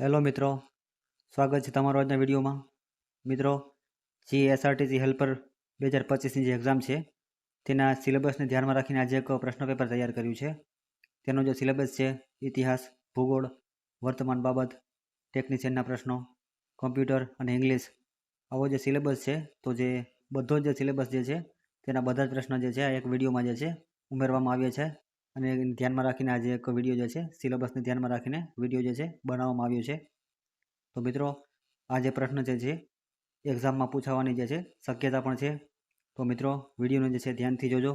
Hello મિત્રો, સ્વાગત છે તમારો આજના વિડીયોમાં. મિત્રો જી એસઆરટીસી હેલ્પર બે હજાર પચીસની જે એક્ઝામ છે, તેના સિલેબસને ધ્યાનમાં રાખીને આજે એક પ્રશ્ન પેપર તૈયાર કર્યું છે. તેનો જે સિલેબસ છે, ઇતિહાસ, ભૂગોળ, વર્તમાન બાબત, ટેકનિશિયનના પ્રશ્નો, કોમ્પ્યુટર અને ઇંગ્લિશ, આવો જે સિલેબસ છે, તો જે બધો જ સિલેબસ જે છે, તેના બધા જ પ્રશ્નો જે છે એક વિડીયોમાં જે છે, ઉમેરવામાં આવ્યા છે. અને ધ્યાનમાં રાખીને આજે એક વીડિયો જે છે સિલેબસને ધ્યાનમાં રાખીને વીડિયો જે છે બનાવવામાં આવ્યો છે તો મિત્રો આ જે પ્રશ્ન જે છે એક્ઝામમાં પૂછાવાની જે છે શક્યતા પણ છે તો મિત્રો વિડીયોને જે છે ધ્યાનથી જોજો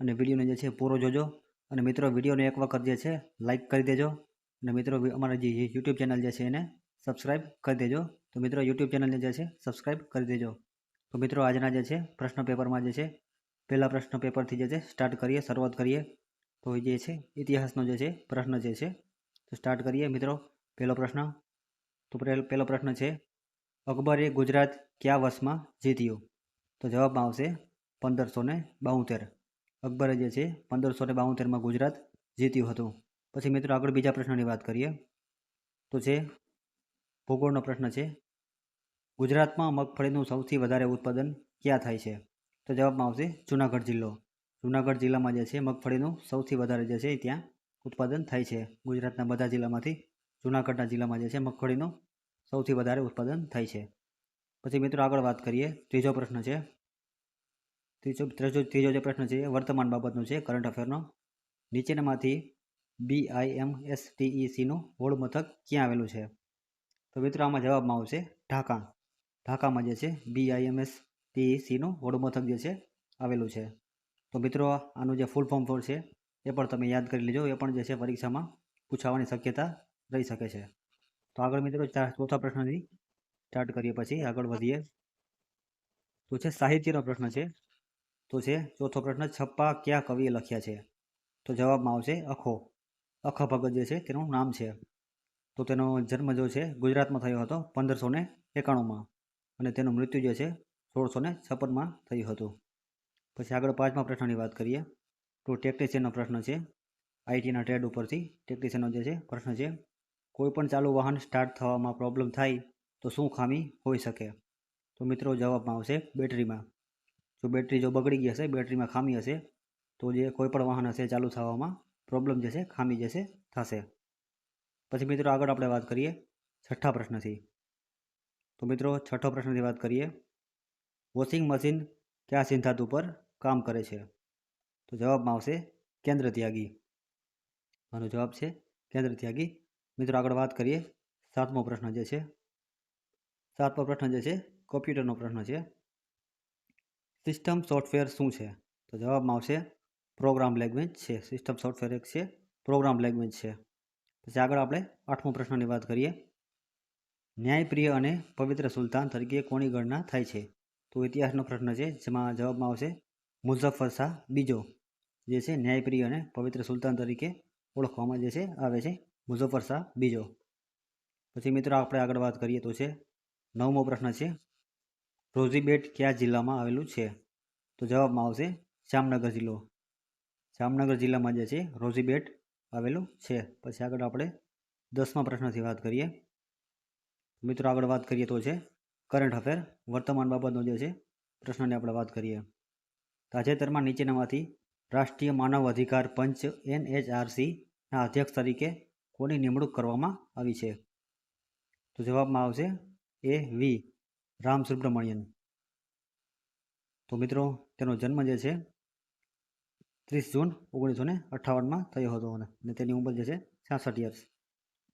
અને વિડીયોને જે છે પૂરો જોજો અને મિત્રો વિડીયોને એક વખત જે છે લાઇક કરી દેજો અને મિત્રો અમારા જે યુટ્યુબ ચેનલ જે છે એને સબસ્ક્રાઈબ કરી દેજો તો મિત્રો યુટ્યુબ ચેનલને જે છે સબસ્ક્રાઈબ કરી દેજો તો મિત્રો આજના જે છે પ્રશ્ન પેપરમાં જે છે પહેલાં પ્રશ્ન પેપરથી જે છે સ્ટાર્ટ કરીએ શરૂઆત કરીએ તો જે છે, ઇતિહાસનો જે છે, પ્રશ્ન જે છે, તો સ્ટાર્ટ કરીએ મિત્રો. પહેલો પ્રશ્ન. તો પહેલો પ્રશ્ન છે, અકબરે ગુજરાત કયા વર્ષમાં જીત્યું? તો જવાબમાં આવશે પંદરસો ને બાઉતેર અકબરે જે છે, પંદરસો ને બાઉતેરમાં ગુજરાત જીત્યું હતું. પછી મિત્રો આગળ બીજા પ્રશ્નની વાત કરીએ. તો છે, ભૂગોળનો પ્રશ્ન છે, ગુજરાતમાં મગફળીનું સૌથી વધારે ઉત્પાદન ક્યાં થાય છે? તો જવાબમાં આવશે જુનાગઢ જિલ્લો. જુનાગઢ જિલ્લામાં જે છે, મગફળીનું સૌથી વધારે જે છે, ત્યાં ઉત્પાદન થાય છે. ગુજરાતના બધા જિલ્લામાંથી જુનાગઢના જિલ્લામાં જે છે, મગફળીનું સૌથી વધારે ઉત્પાદન થાય છે. પછી મિત્રો આગળ વાત કરીએ, ત્રીજો પ્રશ્ન છે. ત્રીજો ત્રીજો ત્રીજો જે પ્રશ્ન છે, એ વર્તમાન બાબતનો છે કરંટ અફેરનો નીચેનામાંથી બી આઈ એમ એસ ટી સીનું હોડ મથક ક્યાં આવેલું છે? તો મિત્રો આમાં જવાબમાં આવશે ઢાકા. ઢાકામાં જે છે બી આઈ એમ એસ ટી સીનું હોડ મથક જે છે, આવેલું છે. તો મિત્રો, આનું જે ફૂલ ફોર્મ ફોર છે, એ પણ તમે યાદ કરી લેજો. એ પણ જે છે, પરીક્ષામાં પૂછાવાની શક્યતા રહી શકે છે. તો આગળ મિત્રો ચોથા પ્રશ્નથી સ્ટાર્ટ કરીએ પછી આગળ વધીએ. તો છે, સાહિત્યનો પ્રશ્ન છે. તો છે, ચોથો પ્રશ્ન, છપ્પા કયા કવિએ લખ્યા છે? તો જવાબમાં આવશે અખો. અખા ભગત જે છે, તેનું નામ છે. તો તેનો જન્મ જો છે, ગુજરાતમાં થયો હતો પંદરસો ને એકાણુંમાં. અને તેનું મૃત્યુ જે છે, સોળસો ને છપ્પનમાં થયું હતું. પછી આગળ પાંચમા પ્રશ્નની વાત કરીએ, તો ટેકનિશિયનનો પ્રશ્ન છે. આઈટીના ટ્રેડ ઉપરથી ટેકનિશિયનનો જે છે, પ્રશ્ન છે, કોઈપણ ચાલુ વાહન સ્ટાર્ટ થવામાં પ્રોબ્લેમ થાય તો શું ખામી હોઈ શકે? તો મિત્રો જવાબમાં આવશે બેટરીમાં. જો બેટરી જો બગડી ગઈ હશે, બેટરીમાં ખામી હશે, તો જે કોઈપણ વાહન હશે ચાલુ થવામાં પ્રોબ્લેમ જે છે, ખામી જે છે, થશે. પછી મિત્રો આગળ આપણે વાત કરીએ છઠ્ઠા પ્રશ્નથી. તો મિત્રો છઠ્ઠો પ્રશ્નથી વાત કરીએ. વોશિંગ મશીન કયા સિદ્ધાંત ઉપર કામ કરે છે? તો જવાબમાં આવશે કેન્દ્ર ત્યાગી. આનો જવાબ છે કેન્દ્ર ત્યાગી. મિત્રો, આગળ વાત કરીએ. સાતમો પ્રશ્ન જે છે, સાતમો પ્રશ્ન જે છે, કોમ્પ્યુટરનો પ્રશ્ન છે. સિસ્ટમ સોફ્ટવેર શું છે? તો જવાબમાં આવશે પ્રોગ્રામ લેંગ્વેજ છે. સિસ્ટમ સોફ્ટવેર એક છે, પ્રોગ્રામ લેંગ્વેજ છે. પછી આગળ આપણે આઠમો પ્રશ્નની વાત કરીએ. ન્યાયપ્રિય અને પવિત્ર સુલતાન તરીકે કોની ગણના થાય છે? તો ઇતિહાસનો પ્રશ્ન છે, જેમાં જવાબમાં આવશે મુઝફ્ફર શાહ બીજો જે છે ન્યાયપ્રિય અને પવિત્ર સુલતાન તરીકે ઓળખવામાં જે છે આવે છે મુઝફ્ફર શાહ બીજો. પછી મિત્રો આપણે આગળ વાત કરીએ તો છે નવમો પ્રશ્ન છે રોઝીબેટ કયા જિલ્લામાં આવેલું છે? તો જવાબમાં આવશે જામનગર જિલ્લો. જામનગર જિલ્લામાં જે છે રોઝીબેટ આવેલું છે. પછી આગળ આપણે દસમા પ્રશ્નથી વાત કરીએ. મિત્રો આગળ વાત કરીએ તો છે કરંટ અફેર વર્તમાન બાબતનો જે છે પ્રશ્નની આપણે વાત કરીએ. તાજેતરમાં નીચેનામાંથી રાષ્ટ્રીય માનવ અધિકાર પંચ એનએચઆરસીના અધ્યક્ષ તરીકે કોની નિમણૂક કરવામાં આવી છે? તો જવાબમાં આવશે એ વી રામ સુબ્રમણ્યન તો મિત્રો, તેનો જન્મ જે છે, ત્રીસ જૂન ઓગણીસો ને અઠ્ઠાવનમાં થયો હતો અને તેની ઉંમર જે છે, છાસઠ યર્સ.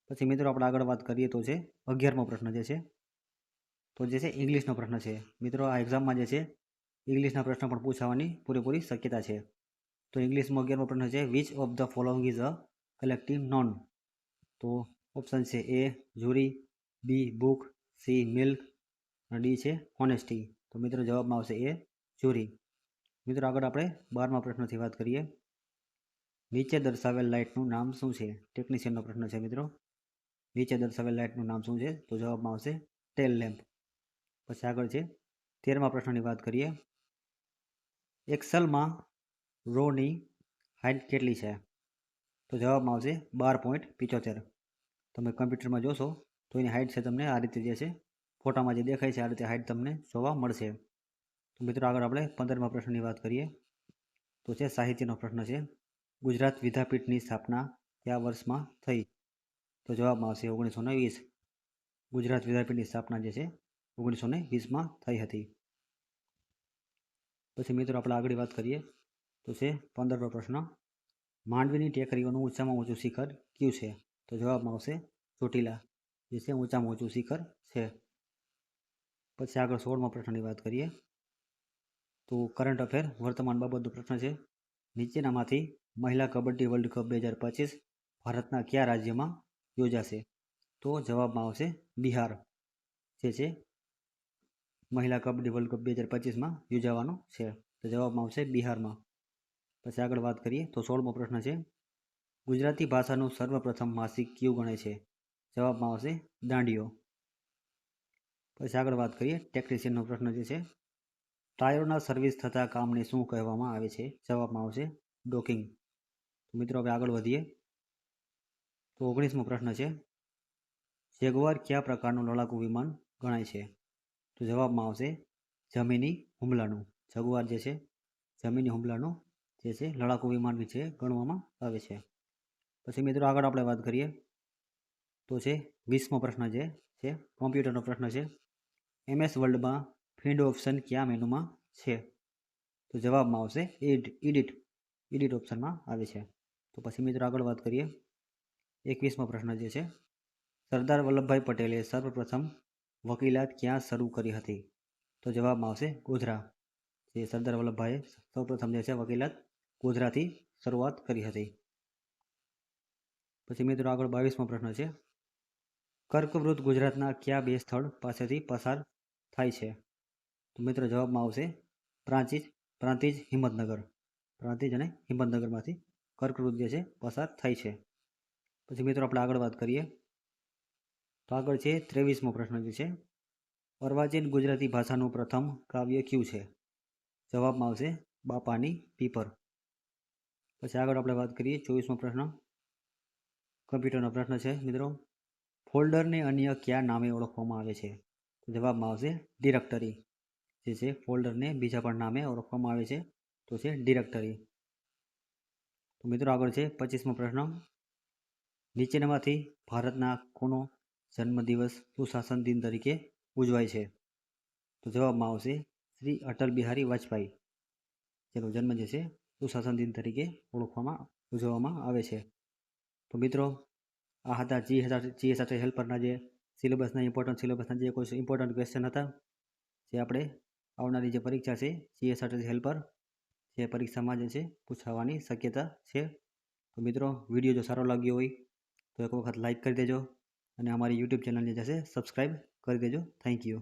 પછી મિત્રો, આપણે આગળ વાત કરીએ તો છે, અગિયારમો પ્રશ્ન જે છે, તો જે છે, ઇંગ્લિશનો પ્રશ્ન છે. મિત્રો, આ એક્ઝામમાં જે છે ઇંગ્લિશના પ્રશ્ન પણ પૂછાવાની પૂરેપૂરી શક્યતા છે. તો ઇંગ્લિશમાં અગિયારમો પ્રશ્ન છે which of the following is a collective noun તો ઓપ્શન છે A jury B book C milk અને ડી છે હોનેસ્ટી તો મિત્રો જવાબમાં આવશે એ ઝુરી મિત્રો આગળ આપણે બારમા પ્રશ્નથી વાત કરીએ. નીચે દર્શાવેલ લાઇટનું નામ શું છે? ટેકનિશિયનનો પ્રશ્ન છે મિત્રો. નીચે દર્શાવેલ લાઇટનું નામ શું છે? તો જવાબમાં આવશે ટેલ લેમ્પ પછી આગળ છે, તેરમા પ્રશ્નની વાત કરીએ. એક્સેલમાં રોની હાઇટ કેટલી છે? તો જવાબમાં આવશે બાર પોઈન્ટ પિચોતેર. તમે કમ્પ્યુટરમાં જોશો તો એની હાઇટ છે તમને આ રીતે જે છે, ફોટામાં જે દેખાય છે આ રીતે હાઇટ તમને જોવા મળશે. તો મિત્રો આગળ આપણે પંદરમા પ્રશ્નની વાત કરીએ. તો છે સાહિત્યનો પ્રશ્ન છે, ગુજરાત વિદ્યાપીઠની સ્થાપના કયા વર્ષમાં થઈ? તો જવાબમાં આવશે ઓગણીસો ને વીસ. ગુજરાત વિદ્યાપીઠની સ્થાપના જે છે, ઓગણીસો ને વીસમાં થઈ હતી. પછી મિત્રો આપણે આગળ વાત કરીએ તો છે પંદરમો પ્રશ્ન. માંડવીની ટેકરીઓનું ઊંચામાં ઊંચું શિખર કયું છે? તો જવાબમાં આવશે ચોટીલા, જે છે ઊંચામાં ઊંચું શિખર છે. પછી આગળ સોળમો પ્રશ્નની વાત કરીએ તો કરંટ અફેર વર્તમાન બાબતનો પ્રશ્ન છે. નીચેનામાંથી મહિલા કબડ્ડી વર્લ્ડ કપ બે હજાર પચીસ ભારતના કયા રાજ્યમાં યોજાશે? તો જવાબમાં આવશે બિહાર, જે છે મહિલા કબડ્ડી વર્લ્ડ કપ બે હજાર પચીસમાં યોજાવાનો છે. તો જવાબમાં આવશે બિહારમાં. પછી આગળ વાત કરીએ તો સોળમો પ્રશ્ન છે, ગુજરાતી ભાષાનું સર્વપ્રથમ માસિક કયું ગણાય છે? જવાબમાં આવશે દાંડીઓ પછી આગળ વાત કરીએ ટેકનિશિયનનો પ્રશ્ન જે છે, ટાયરોના સર્વિસ થતા કામને શું કહેવામાં આવે છે? જવાબમાં આવશે ડોકિંગ. મિત્રો હવે આગળ વધીએ. તો ઓગણીસમો પ્રશ્ન છે, જેગવાર કયા પ્રકારનું લડાકુ વિમાન ગણાય છે? તો જવાબમાં આવશે જમીની હુમલાનું. જગુઆર જે છે, જમીની હુમલાનું જે છે, લડાકુ વિમાન વિશે ગણવામાં આવે છે. પછી મિત્રો આગળ આપણે વાત કરીએ તો છે વીસમો પ્રશ્ન જે છે, કોમ્પ્યુટરનો પ્રશ્ન છે. એમએસ વર્લ્ડમાં ફિન્ડ ઓપ્શન કયા મેનુમાં છે? તો જવાબમાં આવશે એડ, એડિટ એડિટ ઓપ્શનમાં આવે છે. તો પછી મિત્રો આગળ વાત કરીએ. એકવીસમો પ્રશ્ન જે છે, સરદાર વલ્લભભાઈ પટેલે સર્વપ્રથમ વકીલાત ક્યાં શરૂ કરી હતી? તો જવાબમાં આવશે ગોધરા. જે સરદાર વલ્લભભાઈએ સૌપ્રથમ જે છે વકીલાત ગોધરાથી શરૂઆત કરી હતી. પછી મિત્રો આગળ બાવીસમો પ્રશ્ન છે. કર્કવૃત ગુજરાતના કયા બે સ્થળ પાસેથી પસાર થાય છે? તો મિત્રો જવાબમાં આવશે પ્રાંતિજ પ્રાંતિજ હિંમતનગર. પ્રાંતિજ અને હિંમતનગરમાંથી કર્કવૃત જે છે પસાર થાય છે. પછી મિત્રો આપણે આગળ વાત કરીએ તો આગળ છે ત્રેવીસમો પ્રશ્ન જે છે, અર્વાચીન ગુજરાતી ભાષાનું પ્રથમ કાવ્ય કયું છે? જવાબમાં આવશે બાપાની પીપર. પછી આગળ આપણે વાત કરીએ ચોવીસમો પ્રશ્ન. કમ્પ્યુટરનો પ્રશ્ન છે, મિત્રો. ફોલ્ડરને અન્ય કયા નામે ઓળખવામાં આવે છે? જવાબમાં આવશે ડિરેક્ટરી. જે છે, ફોલ્ડરને બીજા પણ નામે ઓળખવામાં આવે છે, તો છે ડિરેક્ટરી. તો મિત્રો આગળ છે પચીસમો પ્રશ્ન. નીચેનામાંથી ભારતના કોનો જન્મદિવસ સુશાસન દિન તરીકે ઉજવાય છે. તો જવાબમાં આવશે શ્રી અટલ બિહારી વાજપેયી, જેનો જન્મ જે છે સુશાસન દિન તરીકે ઓળખવામાં, ઉજવવામાં આવે છે. તો મિત્રો, આ હતા જી જી સાથે હેલ્પરના જે સિલેબસના ઇમ્પોર્ટન્ટ સિલેબસના જે કોઈ ઇમ્પોર્ટન્ટ ક્વેશ્ચન હતા, જે આપણે આવનારી જે પરીક્ષા છે, જી સાથે હેલ્પર, જે પરીક્ષામાં જે છે પૂછાવાની શક્યતા છે. તો મિત્રો, વીડિયો જો સારો લાગ્યો હોય, તો એક વખત લાઈક કરી દેજો. અને અમારી યુટ્યુબ ચેનલને જે છે સબસ્ક્રાઈબ કરી દેજો. Thank you